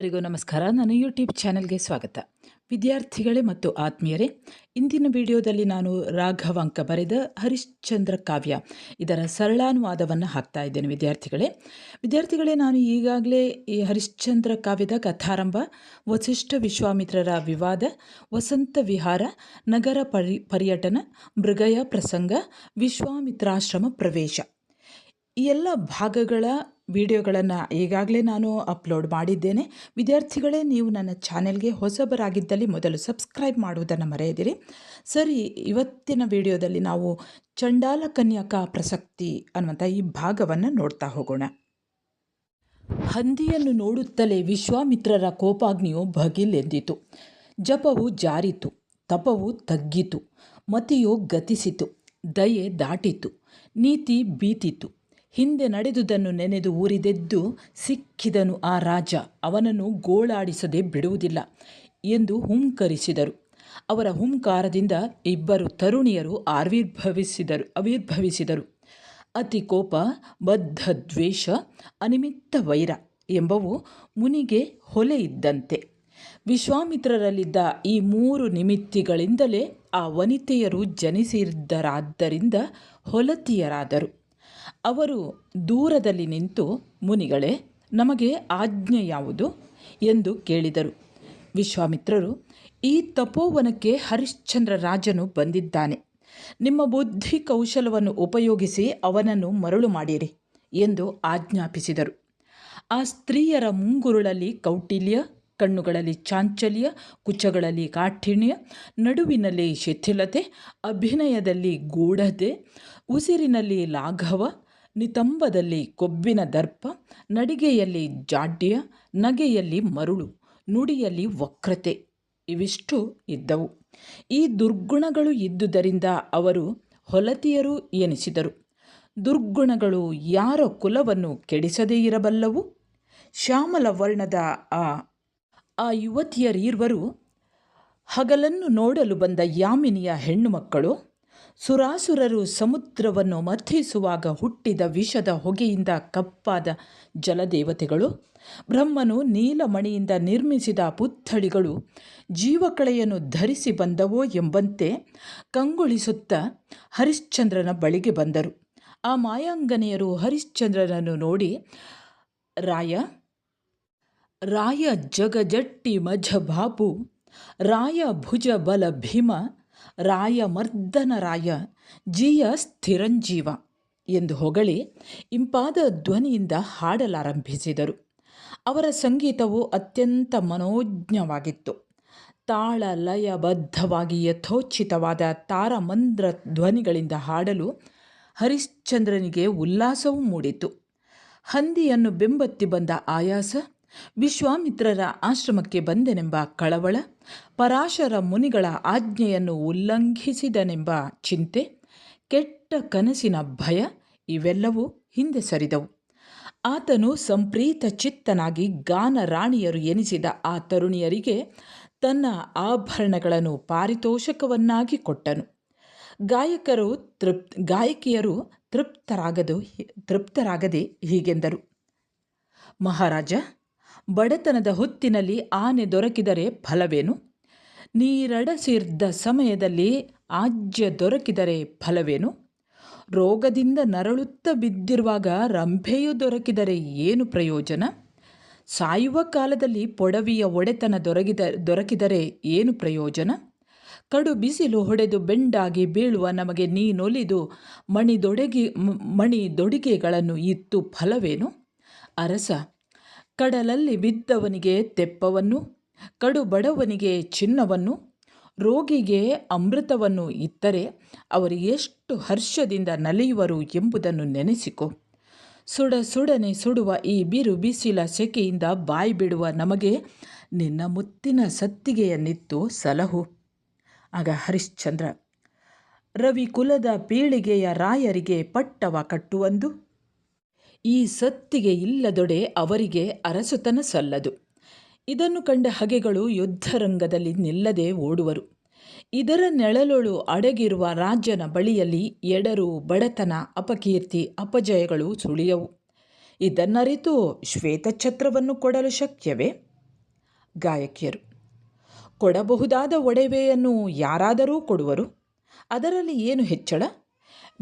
ಎಲ್ಲರಿಗೂ ನಮಸ್ಕಾರ. ನಾನು ಯೂಟ್ಯೂಬ್ ಚಾನೆಲ್ಗೆ ಸ್ವಾಗತ. ವಿದ್ಯಾರ್ಥಿಗಳೇ ಮತ್ತು ಆತ್ಮೀಯರೇ, ಇಂದಿನ ವಿಡಿಯೋದಲ್ಲಿ ನಾನು ರಾಘವಾಂಕ ಬರೆದ ಹರಿಶ್ಚಂದ್ರ ಕಾವ್ಯ ಇದರ ಸರಳಾನುವಾದವನ್ನು ಹಾಕ್ತಾ ಇದ್ದೇನೆ ವಿದ್ಯಾರ್ಥಿಗಳೇ. ವಿದ್ಯಾರ್ಥಿಗಳೇ, ನಾನು ಈಗಾಗಲೇ ಈ ಹರಿಶ್ಚಂದ್ರ ಕಾವ್ಯದ ಕಥಾರಂಭ, ವಸಿಷ್ಠ ವಿಶ್ವಾಮಿತ್ರರ ವಿವಾದ, ವಸಂತ ವಿಹಾರ, ನಗರ ಪರಿ, ಪರ್ಯಟನ, ಮೃಗಯ ಪ್ರಸಂಗ, ವಿಶ್ವಾಮಿತ್ರಾಶ್ರಮ ಪ್ರವೇಶ ಈ ಎಲ್ಲ ಭಾಗಗಳ ವಿಡಿಯೋಗಳನ್ನು ಈಗಾಗಲೇ ನಾನು ಅಪ್ಲೋಡ್ ಮಾಡಿದ್ದೇನೆ. ವಿದ್ಯಾರ್ಥಿಗಳೇ, ನೀವು ನನ್ನ ಚಾನೆಲ್ಗೆ ಹೊಸಬರಾಗಿದ್ದಲ್ಲಿ ಮೊದಲು ಸಬ್ಸ್ಕ್ರೈಬ್ ಮಾಡುವುದನ್ನು ಮರೆಯದಿರಿ. ಸರಿ, ಇವತ್ತಿನ ವಿಡಿಯೋದಲ್ಲಿ ನಾವು ಚಂಡಾಲ ಕನ್ಯಕ ಪ್ರಸಕ್ತಿ ಅನ್ನುವಂಥ ಈ ಭಾಗವನ್ನು ನೋಡ್ತಾ ಹೋಗೋಣ. ಹಂದಿಯನ್ನು ನೋಡುತ್ತಲೇ ವಿಶ್ವಾಮಿತ್ರರ ಕೋಪಾಗ್ನಿಯು ಬಗಿಲೆದ್ದಿತು ಜಪವು ಜಾರಿತು, ತಪವು ತಗ್ಗಿತು, ಮತಿಯು ಗತಿಸಿತು, ದಯೆ ದಾಟಿತು, ನೀತಿ ಬೀತಿತು. ಹಿಂದೆ ನಡೆದುದನ್ನು ನೆನೆದು ಊರಿದೆದ್ದು ಸಿಕ್ಕಿದನು ಆ ರಾಜ. ಅವನನ್ನು ಗೋಳಾಡಿಸದೆ ಬಿಡುವುದಿಲ್ಲ ಎಂದು ಹುಂಕರಿಸಿದರು. ಅವರ ಹುಂಕಾರದಿಂದ ಇಬ್ಬರು ತರುಣಿಯರು ಆವಿರ್ಭವಿಸಿದರು ಆವಿರ್ಭವಿಸಿದರು. ಅತಿ ಕೋಪ, ಬದ್ಧ ದ್ವೇಷ, ಅನಿಮಿತ್ತ ವೈರ ಎಂಬವು ಮುನಿಗೆ ಹೊಲೆ ಇದ್ದಂತೆ. ವಿಶ್ವಾಮಿತ್ರರಲ್ಲಿದ್ದ ಈ ಮೂರು ನಿಮಿತ್ತಿಗಳಿಂದಲೇ ಆ ವನಿತೆಯರು ಜನಿಸಿದ್ದರಾದ್ದರಿಂದ ಹೊಲತಿಯರಾದರು. ಅವರು ದೂರದಲ್ಲಿ ನಿಂತು, ಮುನಿಗಳೇ, ನಮಗೆ ಆಜ್ಞೆ ಯಾವುದು? ಎಂದು ಕೇಳಿದರು. ವಿಶ್ವಾಮಿತ್ರರು, ಈ ತಪೋವನಕ್ಕೆ ಹರಿಶ್ಚಂದ್ರ ರಾಜನು ಬಂದಿದ್ದಾನೆ. ನಿಮ್ಮ ಬುದ್ಧಿ ಕೌಶಲವನ್ನು ಉಪಯೋಗಿಸಿ ಅವನನ್ನು ಮರಳು ಮಾಡಿರಿ ಎಂದು ಆಜ್ಞಾಪಿಸಿದರು. ಆ ಸ್ತ್ರೀಯರ ಮುಂಗುರುಳಲ್ಲಿ ಕೌಟಿಲ್ಯ, ಕಣ್ಣುಗಳಲ್ಲಿ ಚಾಂಚಲ್ಯ, ಕುಚಗಳಲ್ಲಿ ಕಾಠಿಣ್ಯ, ನಡುವಿನಲ್ಲಿ ಶಿಥಿಲತೆ, ಅಭಿನಯದಲ್ಲಿ ಗೂಢತೆ, ಉಸಿರಿನಲ್ಲಿ ಲಾಘವ ನಿತಂಬದಲ್ಲಿ ಕೊಬ್ಬಿನ ದರ್ಪ, ನಡಿಗೆಯಲ್ಲಿ ಜಾಡ್ಯ, ನಗೆಯಲ್ಲಿ ಮರುಳು, ನುಡಿಯಲ್ಲಿ ವಕ್ರತೆ ಇವಿಷ್ಟು ಇದ್ದವು. ಈ ದುರ್ಗುಣಗಳು ಇದ್ದುದರಿಂದ ಅವರು ಹೊಲತಿಯರು ಎನಿಸಿದರು. ದುರ್ಗುಣಗಳು ಯಾರ ಕುಲವನ್ನು ಕೆಡಿಸದೇ ಇರಬಲ್ಲವು? ಶ್ಯಾಮಲ ವರ್ಣದ ಆ ಆ ಯುವತಿಯರೀರ್ವರು ಹಗಲನ್ನು ನೋಡಲು ಬಂದ ಯಾಮಿನಿಯ ಹೆಣ್ಣು ಮಕ್ಕಳು ಸುರಾಸುರರು ಸಮುದ್ರವನ್ನು ಮಥಿಸುವಾಗ ಹುಟ್ಟಿದ ವಿಷದ ಹೊಗೆಯಿಂದ ಕಪ್ಪಾದ ಜಲದೇವತೆಗಳು, ಬ್ರಹ್ಮನು ನೀಲಮಣಿಯಿಂದ ನಿರ್ಮಿಸಿದ ಪುತ್ಥಳಿಗಳು, ಜೀವಕಳೆಯನ್ನು ಧರಿಸಿ ಬಂದವೋ ಎಂಬಂತೆ ಕಂಗೊಳಿಸುತ್ತ ಹರಿಶ್ಚಂದ್ರನ ಬಳಿಗೆ ಬಂದರು. ಆ ಮಾಯಾಂಗನೆಯರು ಹರಿಶ್ಚಂದ್ರನನ್ನು ನೋಡಿ, ರಾಯ ರಾಯ ಜಗಜಟ್ಟಿ ಮಜ ಬಾಬು ರಾಯ ಭುಜ ಬಲ ಭೀಮ ರಾಯ ಮರ್ದನ ರಾಯ, ಜಿಯ ಸ್ಥಿರಂಜೀವ ಎಂದು ಹೊಗಳಿ ಇಂಪಾದ ಧ್ವನಿಯಿಂದ ಹಾಡಲಾರಂಭಿಸಿದರು. ಅವರ ಸಂಗೀತವು ಅತ್ಯಂತ ಮನೋಜ್ಞವಾಗಿತ್ತು. ತಾಳ ಲಯಬದ್ಧವಾಗಿ ಯಥೋಚಿತವಾದ ತಾರಮಂದ್ರ ಧ್ವನಿಗಳಿಂದ ಹಾಡಲು ಹರಿಶ್ಚಂದ್ರನಿಗೆ ಉಲ್ಲಾಸವೂ ಮೂಡಿತು. ಹಂದಿಯನ್ನು ಬೆಂಬತ್ತಿ ಬಂದ ಆಯಾಸ ವಿಶ್ವಾಮಿತ್ರರ ಆಶ್ರಮಕ್ಕೆ ಬಂದೆನೆಂಬ ಕಳವಳ, ಪರಾಶರ ಮುನಿಗಳ ಆಜ್ಞೆಯನ್ನು ಉಲ್ಲಂಘಿಸಿದನೆಂಬ ಚಿಂತೆ, ಕೆಟ್ಟ ಕನಸಿನ ಭಯ ಇವೆಲ್ಲವೂ ಹಿಂದೆ ಸರಿದವು. ಆತನು ಸಂಪ್ರೀತ ಚಿತ್ತನಾಗಿ ಗಾನ ರಾಣಿಯರು ಎನಿಸಿದ ಆ ತರುಣಿಯರಿಗೆ ತನ್ನ ಆಭರಣಗಳನ್ನು ಪಾರಿತೋಷಕವನ್ನಾಗಿ ಕೊಟ್ಟನು. ಗಾಯಕರು ತೃಪ್ ಗಾಯಕಿಯರು ತೃಪ್ತರಾಗದು ತೃಪ್ತರಾಗದೆ ಹೀಗೆಂದರು. ಮಹಾರಾಜ ಬಡತನದ ಹೊತ್ತಿನಲ್ಲಿ ಆನೆ ದೊರಕಿದರೆ ಫಲವೇನು? ನೀರಡಸಿರ್ದ ಸಮಯದಲ್ಲಿ ಆಜ್ಯ ದೊರಕಿದರೆ ಫಲವೇನು? ರೋಗದಿಂದ ನರಳುತ್ತ ಬಿದ್ದಿರುವಾಗ ರಂಭೆಯು ದೊರಕಿದರೆ ಏನು ಪ್ರಯೋಜನ? ಸಾಯುವ ಕಾಲದಲ್ಲಿ ಪೊಡವಿಯ ಒಡೆತನ ದೊರಕಿದ ದೊರಕಿದರೆ ಏನು ಪ್ರಯೋಜನ? ಕಡು ಬಿಸಿಲು ಹೊಡೆದು ಬೆಂಡಾಗಿ ಬೀಳುವ ನಮಗೆ ನೀನೊಲಿದು ಮಣಿದೊಡಗಿ ಮಣಿದೊಡಿಗೆಗಳನ್ನು ಇತ್ತು ಫಲವೇನು? ಅರಸ ಕಡಲಲ್ಲಿ ಬಿದ್ದವನಿಗೆ ತೆಪ್ಪವನ್ನು, ಕಡುಬಡವನಿಗೆ ಚಿನ್ನವನ್ನು, ರೋಗಿಗೆ ಅಮೃತವನ್ನು ಇತ್ತರೆ ಅವರು ಎಷ್ಟು ಹರ್ಷದಿಂದ ನಲಿಯುವರು ಎಂಬುದನ್ನು ನೆನೆಸಿಕೊ. ಸುಡ ಸುಡನೆ ಸುಡುವ ಈ ಬಿರು ಬಿಸಿಲ ಸೆಕೆಯಿಂದ ಬಾಯಿ ಬಿಡುವ ನಮಗೆ ನಿನ್ನ ಮುತ್ತಿನ ಸತ್ತಿಗೆಯನ್ನಿತ್ತು ಸಲಹು. ಆಗ ಹರಿಶ್ಚಂದ್ರ ರವಿ ಕುಲದ ಪೀಳಿಗೆಯ ರಾಯರಿಗೆ ಪಟ್ಟವ ಕಟ್ಟುವಂದು ಈ ಸತ್ತಿಗೆ ಇಲ್ಲದೊಡೆ ಅವರಿಗೆ ಅರಸುತನ ಸಲ್ಲದು. ಇದನ್ನು ಕಂಡ ಹಗೆಗಳು ಯುದ್ಧರಂಗದಲ್ಲಿ ನಿಲ್ಲದೆ ಓಡುವರು. ಇದರ ನೆಳಲೊಳು ಅಡಗಿರುವ ರಾಜ್ಯನ ಬಳಿಯಲ್ಲಿ ಎಡರು, ಬಡತನ, ಅಪಕೀರ್ತಿ, ಅಪಜಯಗಳು ಸುಳಿಯವು. ಇದನ್ನರಿತು ಶ್ವೇತಛತ್ರವನ್ನು ಕೊಡಲು ಶಕ್ಯವೇ? ಗಾಯಕಿಯರು, ಕೊಡಬಹುದಾದ ಒಡವೆಯನ್ನು ಯಾರಾದರೂ ಕೊಡುವರು? ಅದರಲ್ಲಿ ಏನು ಹೆಚ್ಚಳ?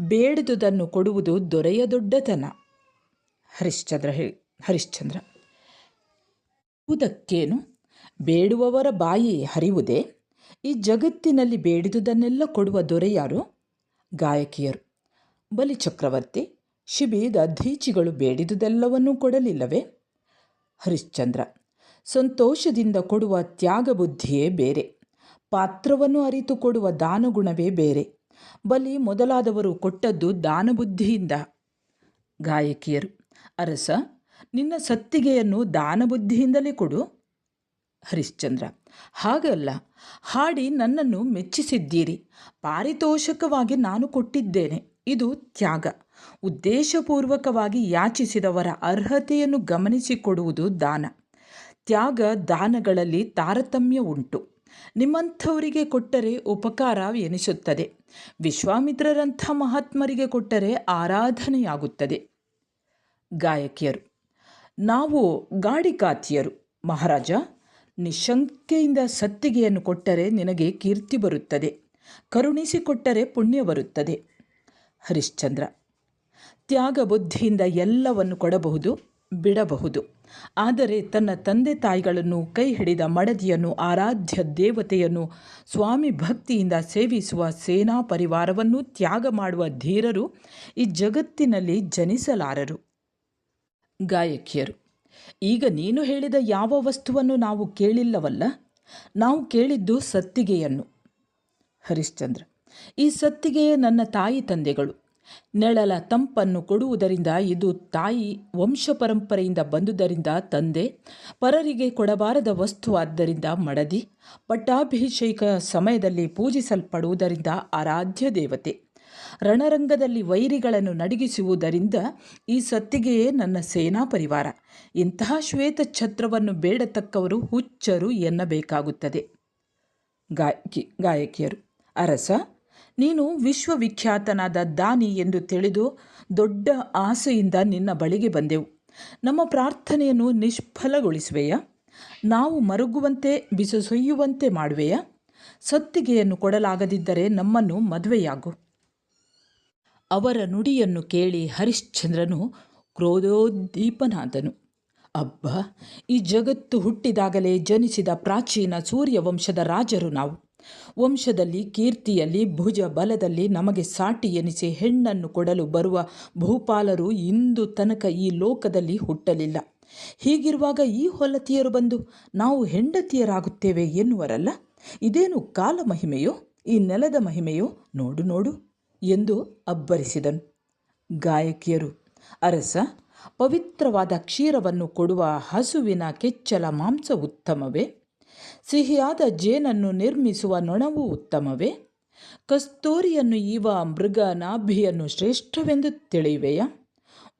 ಬೇಡದುದನ್ನು ಕೊಡುವುದು ದೊರೆಯ ದೊಡ್ಡತನ ಹರಿಶ್ಚಂದ್ರ ಹೇಳಿ, ಹರಿಶ್ಚಂದ್ರ. ಉದಕ್ಕೇನು? ಬೇಡುವವರ ಬಾಯಿ ಹರಿವುದೇ? ಈ ಜಗತ್ತಿನಲ್ಲಿ ಬೇಡಿದುದನ್ನೆಲ್ಲ ಕೊಡುವ ದೊರೆಯಾರು ಗಾಯಕಿಯರು. ಬಲಿಚಕ್ರವರ್ತಿ ಶಿಬಿದ ಧೀಚಿಗಳು ಬೇಡಿದುದೆಲ್ಲವನ್ನೂ ಕೊಡಲಿಲ್ಲವೇ? ಹರಿಶ್ಚಂದ್ರ, ಸಂತೋಷದಿಂದ ಕೊಡುವ ತ್ಯಾಗ ಬುದ್ಧಿಯೇ ಬೇರೆ. ಪಾತ್ರವನ್ನು ಅರಿತು ಕೊಡುವ ದಾನಗುಣವೇ ಬೇರೆ. ಬಲಿ ಮೊದಲಾದವರು ಕೊಟ್ಟದ್ದು ದಾನಬುದ್ಧಿಯಿಂದ. ಗಾಯಕಿಯರು. ಅರಸ, ನಿನ್ನ ಸತ್ತಿಗೆಯನ್ನು ದಾನಬುದ್ಧಿಯಿಂದಲೇ ಕೊಡು. ಹರಿಶ್ಚಂದ್ರ, ಹಾಗಲ್ಲ, ಹಾಡಿ ನನ್ನನ್ನು ಮೆಚ್ಚಿಸಿದ್ದೀರಿ. ಪಾರಿತೋಷಕವಾಗಿ ನಾನು ಕೊಟ್ಟಿದ್ದೇನೆ. ಇದು ತ್ಯಾಗ. ಉದ್ದೇಶಪೂರ್ವಕವಾಗಿ ಯಾಚಿಸಿದವರ ಅರ್ಹತೆಯನ್ನು ಗಮನಿಸಿಕೊಡುವುದು ದಾನ. ತ್ಯಾಗ ದಾನಗಳಲ್ಲಿ ತಾರತಮ್ಯ ಉಂಟು. ನಿಮ್ಮಂಥವರಿಗೆ ಕೊಟ್ಟರೆ ಉಪಕಾರ ಎನಿಸುತ್ತದೆ. ವಿಶ್ವಾಮಿತ್ರರಂಥ ಮಹಾತ್ಮರಿಗೆ ಕೊಟ್ಟರೆ ಆರಾಧನೆಯಾಗುತ್ತದೆ. ಗಾಯಕಿಯರು. ನಾವು ಗಾಡಿಕಾತಿಯರು ಮಹಾರಾಜ, ನಿಶಂಕೆಯಿಂದ ಸತ್ತಿಗೆಯನ್ನು ಕೊಟ್ಟರೆ ನಿನಗೆ ಕೀರ್ತಿ ಬರುತ್ತದೆ. ಕರುಣಿಸಿಕೊಟ್ಟರೆ ಪುಣ್ಯ ಬರುತ್ತದೆ. ಹರಿಶ್ಚಂದ್ರ ತ್ಯಾಗ ಬುದ್ಧಿಯಿಂದ ಎಲ್ಲವನ್ನು ಕೊಡಬಹುದು, ಬಿಡಬಹುದು. ಆದರೆ ತನ್ನ ತಂದೆ ತಾಯಿಗಳನ್ನು ಕೈ ಹಿಡಿದ ಮಡದಿಯನ್ನು, ಆರಾಧ್ಯ ದೇವತೆಯನ್ನು, ಸ್ವಾಮಿ ಭಕ್ತಿಯಿಂದ ಸೇವಿಸುವ ಸೇನಾ ಪರಿವಾರವನ್ನು ತ್ಯಾಗ ಮಾಡುವ ಧೀರರು ಈ ಜಗತ್ತಿನಲ್ಲಿ ಜನಿಸಲಾರರು. ಗಾಯಕಿಯರು. ಈಗ ನೀನು ಹೇಳಿದ ಯಾವ ವಸ್ತುವನ್ನು ನಾವು ಕೇಳಿಲ್ಲವಲ್ಲ, ನಾವು ಕೇಳಿದ್ದು ಸತ್ತಿಗೆಯನ್ನು. ಹರಿಶ್ಚಂದ್ರ, ಈ ಸತ್ತಿಗೆಯೇ ನನ್ನ ತಾಯಿ ತಂದೆಗಳು. ನೆಳಲ ತಂಪನ್ನು ಕೊಡುವುದರಿಂದ ಇದು ತಾಯಿ ವಂಶ ಪರಂಪರೆಯಿಂದ ಬಂದುದರಿಂದ ತಂದೆ, ಪರರಿಗೆ ಕೊಡಬಾರದ ವಸ್ತು ಆದ್ದರಿಂದ ಮಡದಿ, ಪಟ್ಟಾಭಿಷೇಕ ಸಮಯದಲ್ಲಿ ಪೂಜಿಸಲ್ಪಡುವುದರಿಂದ ಆರಾಧ್ಯ ದೇವತೆ. ರಣರಂಗದಲ್ಲಿ ವೈರಿಗಳನ್ನು ನಡಗಿಸುವುದರಿಂದ ಈ ಸತ್ತಿಗೆಯೇ ನನ್ನ ಸೇನಾ ಪರಿವಾರ. ಇಂತಹ ಶ್ವೇತ ಛತ್ರವನ್ನು ಬೇಡತಕ್ಕವರು ಹುಚ್ಚರು ಎನ್ನಬೇಕಾಗುತ್ತದೆ. ಗಾಯಕಿ, ಗಾಯಕಿಯರು, ಅರಸ, ನೀನು ವಿಶ್ವವಿಖ್ಯಾತನಾದ ದಾನಿ ಎಂದು ತಿಳಿದು ದೊಡ್ಡ ಆಸೆಯಿಂದ ನಿನ್ನ ಬಳಿಗೆ ಬಂದೆವು. ನಮ್ಮ ಪ್ರಾರ್ಥನೆಯನ್ನು ನಿಷ್ಫಲಗೊಳಿಸುವೆಯಾ? ನಾವು ಮರುಗುವಂತೆ ಬಿಸಸೊಯ್ಯುವಂತೆ ಮಾಡುವೆಯಾ? ಸತ್ತಿಗೆಯನ್ನು ಕೊಡಲಾಗದಿದ್ದರೆ ನಮ್ಮನ್ನು ಮದುವೆಯಾಗು. ಅವರ ನುಡಿಯನ್ನು ಕೇಳಿ ಹರಿಶ್ಚಂದ್ರನು ಕ್ರೋಧೋದ್ದೀಪನಾದನು. ಅಬ್ಬ, ಈ ಜಗತ್ತು ಹುಟ್ಟಿದಾಗಲೇ ಜನಿಸಿದ ಪ್ರಾಚೀನ ಸೂರ್ಯವಂಶದ ರಾಜರು ನಾವು. ವಂಶದಲ್ಲಿ, ಕೀರ್ತಿಯಲ್ಲಿ, ಭುಜ ಬಲದಲ್ಲಿ ನಮಗೆ ಸಾಟಿ ಎನಿಸಿ ಹೆಣ್ಣನ್ನು ಕೊಡಲು ಬರುವ ಭೂಪಾಲರು ಇಂದು ತನಕ ಈ ಲೋಕದಲ್ಲಿ ಹುಟ್ಟಲಿಲ್ಲ. ಹೀಗಿರುವಾಗ ಈ ಹೊಲತಿಯರು ಬಂದು ನಾವು ಹೆಂಡತಿಯರಾಗುತ್ತೇವೆ ಎನ್ನುವರಲ್ಲ? ಇದೇನು ಕಾಲ ಮಹಿಮೆಯೋ ಈ ನೆಲದ ಮಹಿಮೆಯೋ? ನೋಡು ನೋಡು. ಎಂದು ಅಬ್ಬರಿಸಿದನು. ಗಾಯಕಿಯರು, ಅರಸ, ಪವಿತ್ರವಾದ ಕ್ಷೀರವನ್ನು ಕೊಡುವ ಹಸುವಿನ ಕೆಚ್ಚಲ ಮಾಂಸ ಉತ್ತಮವೇ? ಸಿಹಿಯಾದ ಜೇನನ್ನು ನಿರ್ಮಿಸುವ ನೊಣವು ಉತ್ತಮವೇ? ಕಸ್ತೂರಿಯನ್ನು ಈವ ಮೃಗ ನಾಭಿಯನ್ನು ಶ್ರೇಷ್ಠವೆಂದು ತಿಳಿಯುವೆಯಾ?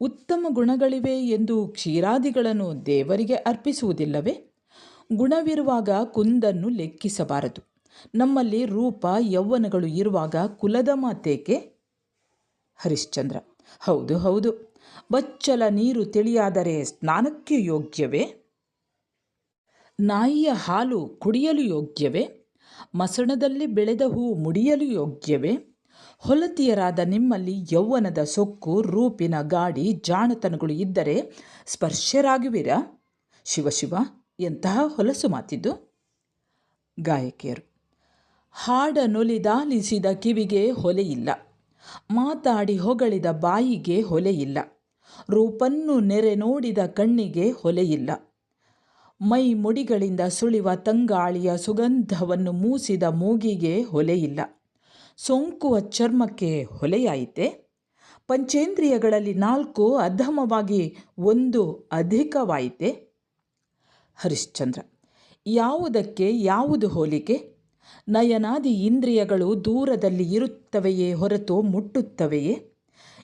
ಉತ್ತಮ ಗುಣಗಳಿವೆ ಎಂದು ಕ್ಷೀರಾದಿಗಳನ್ನು ದೇವರಿಗೆ ಅರ್ಪಿಸುವುದಿಲ್ಲವೇ? ಗುಣವಿರುವಾಗ ಕುಂದನ್ನು ಲೆಕ್ಕಿಸಬಾರದು. ನಮ್ಮಲ್ಲಿ ರೂಪ, ಯೌವನಗಳು ಇರುವಾಗ ಕುಲದ ಮಾತೇಕೆ? ಹರಿಶ್ಚಂದ್ರ. ಹೌದು ಹೌದು. ಬಚ್ಚಲ ನೀರು ತಿಳಿಯಾದರೆ ಸ್ನಾನಕ್ಕೆ ಯೋಗ್ಯವೇ? ನಾಯಿಯ ಹಾಲು ಕುಡಿಯಲು ಯೋಗ್ಯವೇ? ಮಸಣದಲ್ಲಿ ಬೆಳೆದ ಹೂ ಮುಡಿಯಲು ಯೋಗ್ಯವೇ? ಹೊಲತಿಯರಾದ ನಿಮ್ಮಲ್ಲಿ ಯೌವನದ ಸೊಕ್ಕು, ರೂಪಿನ ಗಾಡಿ, ಜಾಣತನಗಳು ಇದ್ದರೆ ಸ್ಪರ್ಶರಾಗುವಿರಾ? ಶಿವಶಿವ ಎಂತಹ ಹೊಲಸು ಮಾತಿದ್ದು? ಗಾಯಕಿಯರು. ಹಾಡನೊಲಿದಾಲಿಸಿದ ಕಿವಿಗೆ ಹೊಲೆಯಿಲ್ಲ. ಮಾತಾಡಿ ಹೊಗಳಿದ ಬಾಯಿಗೆ ಹೊಲೆಯಿಲ್ಲ. ರೂಪನ್ನು ನೆರೆ ನೋಡಿದ ಕಣ್ಣಿಗೆ ಹೊಲೆಯಿಲ್ಲ. ಮೈ ಮುಡಿಗಳಿಂದ ಸುಳಿವ ತಂಗಾಳಿಯ ಸುಗಂಧವನ್ನು ಮೂಸಿದ ಮೂಗಿಗೆ ಹೊಲೆಯಿಲ್ಲ. ಸೋಂಕುವ ಚರ್ಮಕ್ಕೆ ಹೊಲೆಯಾಯಿತೆ? ಪಂಚೇಂದ್ರಿಯಗಳಲ್ಲಿ ನಾಲ್ಕು ಅಧಮವಾಗಿ ಒಂದು ಅಧಿಕವಾಯಿತೆ? ಹರಿಶ್ಚಂದ್ರ, ಯಾವುದಕ್ಕೆ, ಯಾವುದು ಹೋಲಿಕೆ? ನಯನಾದಿ ಇಂದ್ರಿಯಗಳು ದೂರದಲ್ಲಿ ಇರುತ್ತವೆಯೇ ಹೊರತು ಮುಟ್ಟುತ್ತವೆಯೇ?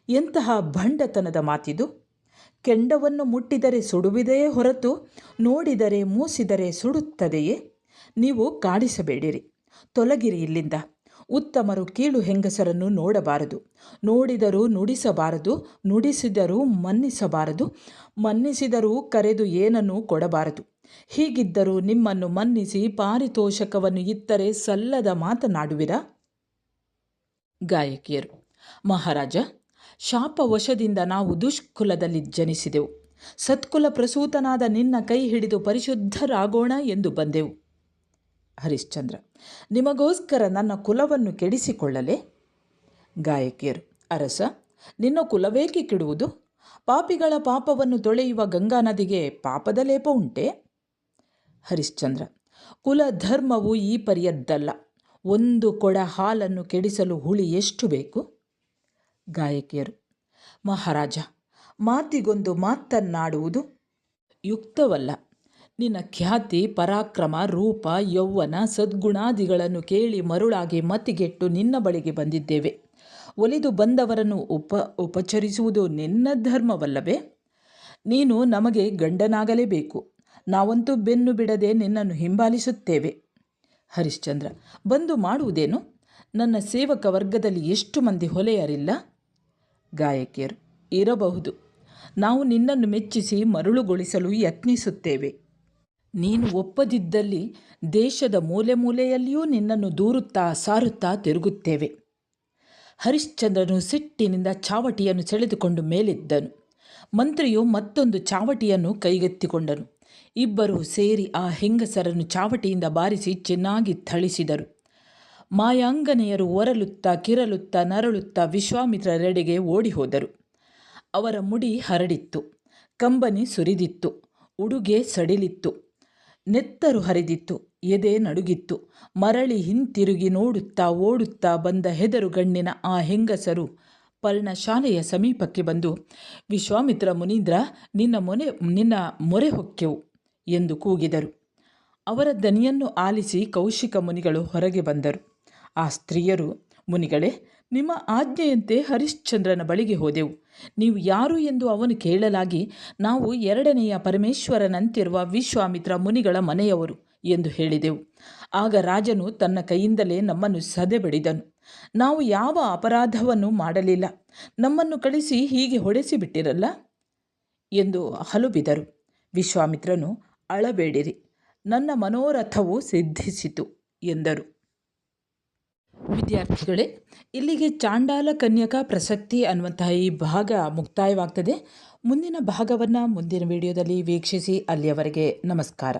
ಎಂತಹ ಭಂಡತನದ ಮಾತಿದು? ಕೆಂಡವನ್ನು ಮುಟ್ಟಿದರೆ ಸುಡುವುದೆಯೇ ಹೊರತು, ನೋಡಿದರೆ ಮೂಸಿದರೆ ಸುಡುತ್ತದೆಯೇ? ನೀವು ಕಾಡಿಸಬೇಡಿರಿ, ತೊಲಗಿರಿ ಇಲ್ಲಿಂದ. ಉತ್ತಮರು ಕೀಳು ಹೆಂಗಸರನ್ನು ನೋಡಬಾರದು, ನೋಡಿದರೂ ನುಡಿಸಬಾರದು, ನುಡಿಸಿದರೂ ಮನ್ನಿಸಬಾರದು, ಮನ್ನಿಸಿದರೂ ಕರೆದು ಏನನ್ನೂ ಕೊಡಬಾರದು. ಹೀಗಿದ್ದರೂ ನಿಮ್ಮನ್ನು ಮನ್ನಿಸಿ ಪಾರಿತೋಷಕವನ್ನು ಇತ್ತರೆ ಸಲ್ಲದ ಮಾತನಾಡುವಿರಾ? ಗಾಯಕಿಯರು, ಮಹಾರಾಜ, ಶಾಪವಶದಿಂದ ನಾವು ದುಷ್ಕುಲದಲ್ಲಿ ಜನಿಸಿದೆವು. ಸತ್ಕುಲ ಪ್ರಸೂತನಾದ ನಿನ್ನ ಕೈ ಹಿಡಿದು ಪರಿಶುದ್ಧರಾಗೋಣ ಎಂದು ಬಂದೆವು. ಹರಿಶ್ಚಂದ್ರ, ನಿಮಗೋಸ್ಕರ ನನ್ನ ಕುಲವನ್ನು ಕೆಡಿಸಿಕೊಳ್ಳಲೆ? ಗಾಯಕಿಯರು, ಅರಸ, ನಿನ್ನ ಕುಲವೇಕೆ ಕೆಡುವುದು? ಪಾಪಿಗಳ ಪಾಪವನ್ನು ತೊಳೆಯುವ ಗಂಗಾ ನದಿಗೆ ಪಾಪದ ಲೇಪ ಉಂಟೆ? ಹರಿಶ್ಚಂದ್ರ ಕುಲ ಧರ್ಮವು ಈ ಪರಿಯದ್ದಲ್ಲ. ಒಂದು ಕೊಡ ಹಾಲನ್ನು ಕೆಡಿಸಲು ಹುಳಿ ಎಷ್ಟು ಬೇಕು? ಗಾಯಕಿಯರು, ಮಹಾರಾಜ, ಮಾತಿಗೊಂದು ಮಾತನ್ನಾಡುವುದು ಯುಕ್ತವಲ್ಲ. ನಿನ್ನ ಖ್ಯಾತಿ, ಪರಾಕ್ರಮ, ರೂಪ, ಯೌವನ, ಸದ್ಗುಣಾದಿಗಳನ್ನು ಕೇಳಿ ಮರುಳಾಗಿ ಮತಿಗೆಟ್ಟು ನಿನ್ನ ಬಳಿಗೆ ಬಂದಿದ್ದೇವೆ. ಒಲಿದು ಬಂದವರನ್ನು ಉಪ, ಉಪಚರಿಸುವುದು ನಿನ್ನ ಧರ್ಮವಲ್ಲವೇ? ನೀನು ನಮಗೆ ಗಂಡನಾಗಲೇಬೇಕು. ನಾವಂತೂ ಬೆನ್ನು ಬಿಡದೆ ನಿನ್ನನ್ನು ಹಿಂಬಾಲಿಸುತ್ತೇವೆ. ಹರಿಶ್ಚಂದ್ರ, ಬಂದು ಮಾಡುವುದೇನು? ನನ್ನ ಸೇವಕ ವರ್ಗದಲ್ಲಿ ಎಷ್ಟು ಮಂದಿ ಹೊಲೆಯರಿಲ್ಲ? ಗಾಯಕಿಯರು, ಇರಬಹುದು. ನಾವು ನಿನ್ನನ್ನು ಮೆಚ್ಚಿಸಿ ಮರುಳುಗೊಳಿಸಲು ಯತ್ನಿಸುತ್ತೇವೆ. ನೀನು ಒಪ್ಪದಿದ್ದಲ್ಲಿ ದೇಶದ ಮೂಲೆ ಮೂಲೆಯಲ್ಲಿಯೂ ನಿನ್ನನ್ನು ದೂರುತ್ತಾ ಸಾರುತ್ತಾ ತಿರುಗುತ್ತೇವೆ. ಹರಿಶ್ಚಂದ್ರನು ಸಿಟ್ಟಿನಿಂದ ಚಾವಟಿಯನ್ನು ಸೆಳೆದುಕೊಂಡು ಮೇಲಿದ್ದನು. ಮಂತ್ರಿಯು ಮತ್ತೊಂದು ಚಾವಟಿಯನ್ನು ಕೈಗೆತ್ತಿಕೊಂಡನು. ಇಬ್ಬರೂ ಸೇರಿ ಆ ಹೆಂಗಸರನ್ನು ಚಾವಟಿಯಿಂದ ಬಾರಿಸಿ ಚೆನ್ನಾಗಿ ಥಳಿಸಿದರು. ಮಾಯಾಂಗನೆಯರು ಒರಲುತ್ತ ಕಿರಲುತ್ತ ನರಳುತ್ತಾ ವಿಶ್ವಾಮಿತ್ರರೆಡೆಗೆ ಓಡಿ ಹೋದರು ಅವರ ಮುಡಿ ಹರಡಿತ್ತು, ಕಂಬನಿ ಸುರಿದಿತ್ತು, ಉಡುಗೆ ಸಡಿಲಿತ್ತು, ನೆತ್ತರು ಹರಿದಿತ್ತು, ಎದೆ ನಡುಗಿತ್ತು, ಮರಳಿ ಹಿಂತಿರುಗಿ ನೋಡುತ್ತಾ ಓಡುತ್ತಾ ಬಂದ ಹೆದರುಗಣ್ಣಿನ ಆ ಹೆಂಗಸರು ಪರ್ಣಶಾಲೆಯ ಸಮೀಪಕ್ಕೆ ಬಂದು, ವಿಶ್ವಾಮಿತ್ರ ಮುನೀಂದ್ರ, ನಿನ್ನ ಮೊನೆ, ನಿನ್ನ ಮೊರೆ ಹೊಕ್ಕೆವು. ಎಂದು ಕೂಗಿದರು. ಅವರ ದನಿಯನ್ನು ಆಲಿಸಿ ಕೌಶಿಕ ಮುನಿಗಳು ಹೊರಗೆ ಬಂದರು. ಆ ಸ್ತ್ರೀಯರು, ಮುನಿಗಳೇ, ನಿಮ್ಮ ಆಜ್ಞೆಯಂತೆ ಹರಿಶ್ಚಂದ್ರನ ಬಳಿಗೆ ಹೋದೆವು. ನೀವು ಯಾರು ಎಂದು ಅವನು ಕೇಳಲಾಗಿ, ನಾವು ಎರಡನೆಯ ಪರಮೇಶ್ವರನಂತಿರುವ ವಿಶ್ವಾಮಿತ್ರ ಮುನಿಗಳ ಮನೆಯವರು ಎಂದು ಹೇಳಿದೆವು. ಆಗ ರಾಜನು ತನ್ನ ಕೈಯಿಂದಲೇ ನಮ್ಮನ್ನು ಸದೆಬಡಿದನು ನಾವು ಯಾವ ಅಪರಾಧವನ್ನು ಮಾಡಲಿಲ್ಲ. ನಮ್ಮನ್ನು ಕಳಿಸಿ ಹೀಗೆ ಹೊಡೆಸಿಬಿಟ್ಟಿರಲ್ಲ? ಎಂದು ಹಲುಬಿದರು. ವಿಶ್ವಾಮಿತ್ರನು ಅಳಬೇಡಿರಿ. ನನ್ನ ಮನೋರಥವು ಸಿದ್ಧಿಸಿತು ಎಂದರು. ವಿದ್ಯಾರ್ಥಿಗಳೇ, ಇಲ್ಲಿಗೆ ಚಾಂಡಾಲ ಕನ್ಯಕ ಪ್ರಸಕ್ತಿ ಅನ್ನುವಂತಹ ಈ ಭಾಗ ಮುಕ್ತಾಯವಾಗ್ತದೆ. ಮುಂದಿನ ಭಾಗವನ್ನು ಮುಂದಿನ ವಿಡಿಯೋದಲ್ಲಿ ವೀಕ್ಷಿಸಿ, ಅಲ್ಲಿಯವರೆಗೆ ನಮಸ್ಕಾರ.